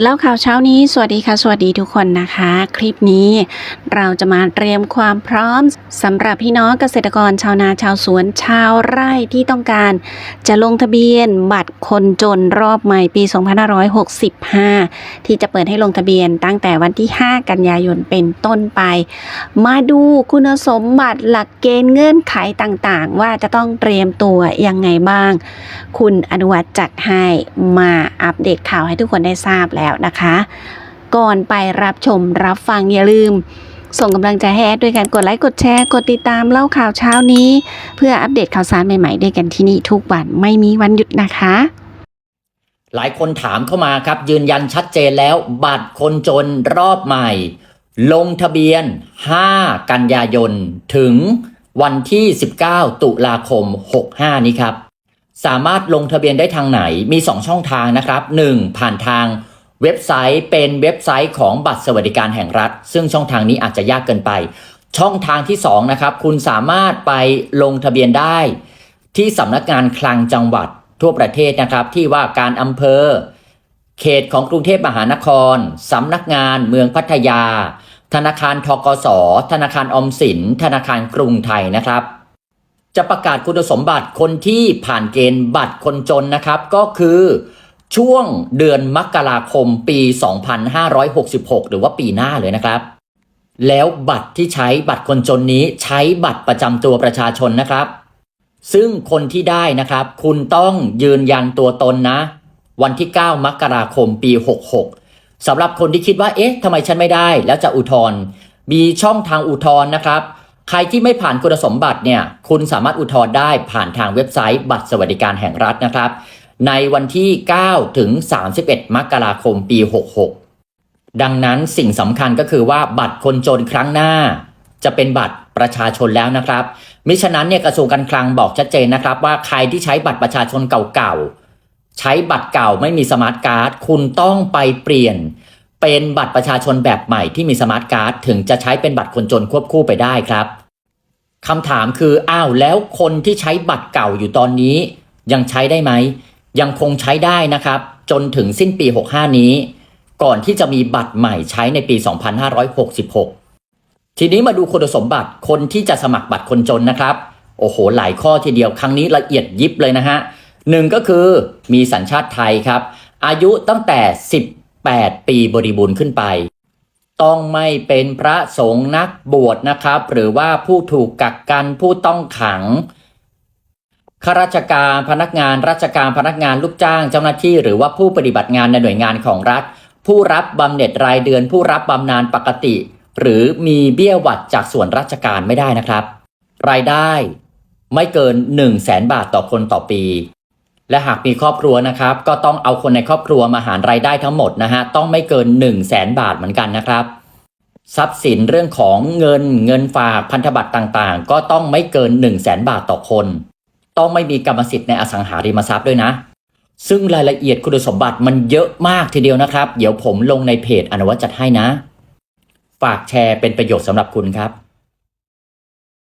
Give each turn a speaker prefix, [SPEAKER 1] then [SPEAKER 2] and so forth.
[SPEAKER 1] แล้วข่าวเช้านี้สวัสดีค่ะ สวัสดีทุกคนนะคะ คลิปนี้เราจะมาเตรียมความพร้อมสำหรับพี่น้องเกษตรกรชาวนาชาวสวนชาวไร่ที่ต้องการ จะลงทะเบียนบัตรคนจนรอบใหม่ปี 2565 ที่จะเปิดให้ลงทะเบียนตั้งแต่วันที่ 5 กันยายนเป็นต้นไป มาดูคุณสมบัติหลักเกณฑ์เงื่อนไขต่างๆ ว่าจะต้องเตรียมตัวยังไงบ้าง คุณอนุวัตจัดให้มาอัปเดตข่าวให้ทุกคนได้ทราบแล้วนะคะ ก่อนไปรับชมรับฟังอย่าลืม ส่งกำลังใจให้แอดด้วยการกดไลค์กดแชร์กดติดตามเล่าข่าวเช้านี้ เพื่ออัปเดตข่าวสารใหม่ๆด้วยกันที่นี่ทุกวันไม่มีวันหยุดนะคะ
[SPEAKER 2] หลายคนถามเข้ามาครับ ยืนยันชัดเจนแล้ว บัตรคนจนรอบใหม่ ลงทะเบียน 5 กันยายน ถึงวันที่ 19 ตุลาคม 65 นี้ครับ สามารถลงทะเบียนได้ทางไหนมี 2 ช่องทางนะครับ 1. ผ่านทาง เว็บไซต์เป็นเว็บไซต์ของบัตรสวัสดิการแห่งรัฐ ซึ่งช่องทางนี้อาจจะยากเกินไป ช่องทางที่2นะครับคุณสามารถไปลงทะเบียนได้ ที่สำนักงานคลังจังหวัดทั่วประเทศนะครับ ที่ว่าการอำเภอ เขตของกรุงเทพมหานครสำนักงานเมืองพัทยา ธนาคารทกส ธนาคารออมสิน ธนาคารกรุงไทยนะครับจะประกาศคุณสมบัติคนที่ผ่านเกณฑ์บัตรคนจนนะครับ ก็คือ ช่วงเดือนมกราคมปี 2566 หรือว่าปีหน้าเลยนะครับ แล้วบัตรที่ใช้บัตรคนจนนี้ใช้บัตรประจำตัวประชาชนนะครับ ซึ่งคนที่ได้นะครับ คุณต้องยืนยันตัวตนนะ วันที่ 9 มกราคมปี 66สำหรับคนที่คิดว่า เอ๊ะทำไมฉันไม่ได้ แล้วจะอุทธรณ์มีช่องทางอุทธรณ์นะครับ ใครที่ไม่ผ่านคุณสมบัติเนี่ย คุณสามารถอุทธรณ์ได้ผ่านทางเว็บไซต์บัตรสวัสดิการแห่งรัฐนะครับ ในวันที่ 9 ถึง 31 มกราคมปี 66 ดังนั้นสิ่งสำคัญก็คือว่าบัตรคนจนครั้งหน้า จะเป็นบัตรประชาชนแล้วนะครับ มิฉะนั้นเนี่ยกระทรวงการคลังบอกชัดเจนนะครับ ว่าใครที่ใช้บัตรประชาชนเก่าๆ ใช้บัตรเก่าไม่มีสมาร์ทการ์ดคุณต้องไปเปลี่ยน เป็นบัตรประชาชนแบบใหม่ที่มีสมาร์ทการ์ดถึงจะใช้เป็นบัตรคนจนควบคู่ไปได้ครับคำถามคืออ้าวแล้วคนที่ใช้บัตรเก่าอยู่ตอนนี้ ยังใช้ได้ไหม ยังคงใช้ได้นะครับ จนถึงสิ้นปี 65 นี้ ก่อนที่จะมีบัตรใหม่ใช้ในปี 2566 ทีนี้มาดูคุณสมบัติคนที่จะสมัครบัตรคนจนนะครับ โอ้โห หลายข้อทีเดียวครั้งนี้ละเอียดยิบเลยนะฮะหนึ่งก็คือมีสัญชาติไทยครับ อายุตั้งแต่ 18 ปีบริบูรณ์ขึ้นไป ต้องไม่เป็นพระสงฆ์นักบวชนะครับ หรือว่าผู้ถูกกักกันผู้ต้องขัง ข้าราชการพนักงาน ราชการพนักงานลูกจ้าง เจ้าหน้าที่ หรือว่าผู้ปฏิบัติงานในหน่วยงานของรัฐ ผู้รับบำเหน็จรายเดือน ผู้รับบำนาญปกติ หรือมีเบี้ยหวัดจากส่วนราชการไม่ได้นะครับ รายได้ ไม่เกิน 1 0 0 0 0แสนบาทต่อคนต่อปี และหากมีครอบครัวนะครับ ก็ต้องเอาคนในครอบครัวมาหารรายได้ทั้งหมดนะฮะต้องไม่เกิน 1 0 0 0 0แสนบาทเหมือนกันนะครับทรัพย์สินเรื่องของเงินเงินฝากพันธบัตรต่างๆ ก็ต้องไม่เกิน 1 0 0 0 0แสนบาทต่อคน ต้องไม่มีกรรมสิทธิ์ในอสังหาริมทรัพย์ด้วยนะ ซึ่งรายละเอียดคุณสมบัติมันเยอะมากทีเดียวนะครับ เดี๋ยวผมลงในเพจอนุวัตจัดให้นะ ฝากแชร์เป็นประโยชน์สำหรับคุณครับ